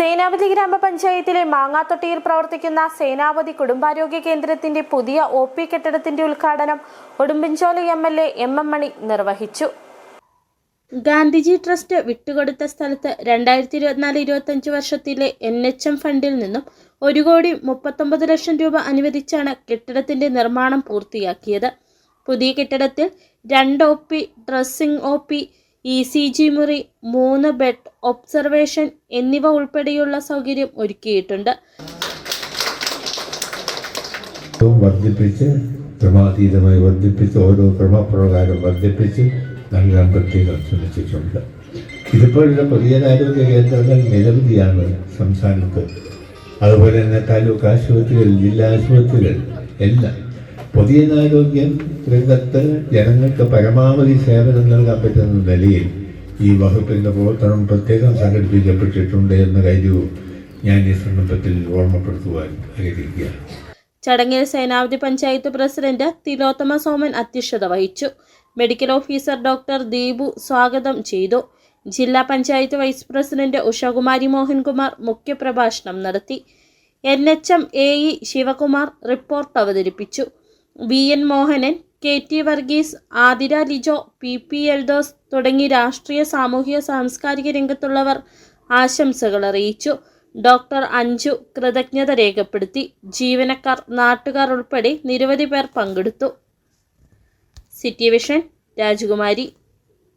സേനാപതി ഗ്രാമപഞ്ചായത്തിലെ മാങ്ങാത്തൊട്ടിയിൽ പ്രവർത്തിക്കുന്ന സേനാപതി കുടുംബാരോഗ്യ കേന്ദ്രത്തിന്റെ പുതിയ ഒ പി കെട്ടിടത്തിന്റെ ഉദ്ഘാടനം Udumbanchola M L A M M Mani നിർവഹിച്ചു. ഗാന്ധിജി ട്രസ്റ്റ് വിട്ടുകൊടുത്ത സ്ഥലത്ത് രണ്ടായിരത്തി ഇരുപത്തിനാല് ഇരുപത്തഞ്ച് വർഷത്തിലെ എൻ എച്ച് എം ഫണ്ടിൽ നിന്നും ഒരു കോടി മുപ്പത്തൊമ്പത് ലക്ഷം രൂപ അനുവദിച്ചാണ് കെട്ടിടത്തിന്റെ നിർമ്മാണം പൂർത്തിയാക്കിയത്. പുതിയ കെട്ടിടത്തിൽ രണ്ട് O P dressing O P E C G മുറി മൂന്ന് ബെഡ് ഒബ്സർവേഷൻ എന്നിവ ഉൾപ്പെടെയുള്ള സൗകര്യം ഒരുക്കിയിട്ടുണ്ട്. വർദ്ധിപ്പിച്ച് ക്രമാതീതമായി വർദ്ധിപ്പിച്ച് ഓരോ ക്രമപ്രകാരം വർദ്ധിപ്പിച്ച് നൽകാൻ പ്രത്യേകം ശ്രമിച്ചിട്ടുണ്ട്. ഇതുപോലുള്ള പൊതുജനാരോഗ്യ കേന്ദ്രങ്ങൾ നിരവധിയാണ് സംസ്ഥാനത്ത്. അതുപോലെ തന്നെ താലൂക്ക് ആശുപത്രികൾ ജില്ലാ ആശുപത്രികൾ എല്ലാം പൊതുജനാരോഗ്യ രംഗത്ത് ജനങ്ങൾക്ക് പരമാവധി സേവനം നൽകാൻ പറ്റുന്ന നിലയിൽ ഈ വകുപ്പിന്റെ പ്രവർത്തനം പ്രത്യേകം സംഘടിപ്പിക്കപ്പെട്ടിട്ടുണ്ട് എന്ന കാര്യവും ഞാൻ ഈ സന്ദർഭത്തിൽ ഓർമ്മപ്പെടുത്തുവാൻ ആഗ്രഹിക്കുകയാണ്. ചടങ്ങിൽ സേനാവധി പഞ്ചായത്ത് പ്രസിഡന്റ് തിലോത്തമ സോമൻ അധ്യക്ഷത വഹിച്ചു. മെഡിക്കൽ ഓഫീസർ ഡോക്ടർ ദീപു സ്വാഗതം ചെയ്തു. ജില്ലാ പഞ്ചായത്ത് വൈസ് പ്രസിഡന്റ് ഉഷകുമാരി മോഹൻകുമാർ മുഖ്യപ്രഭാഷണം നടത്തി. N H M A E Sivakumar report അവതരിപ്പിച്ചു. V N Mohanan K T Varghese Athira Lijo P P Eldhose തുടങ്ങി രാഷ്ട്രീയ സാമൂഹിക സാംസ്കാരിക രംഗത്തുള്ളവർ ആശംസകൾ അറിയിച്ചു. ഡോക്ടർ അഞ്ജു കൃതജ്ഞത രേഖപ്പെടുത്തി. ജീവനക്കാർ നാട്ടുകാർ ഉൾപ്പെടെ നിരവധി പേർ പങ്കെടുത്തു. സിറ്റി വിഷൻ രാജകുമാരി.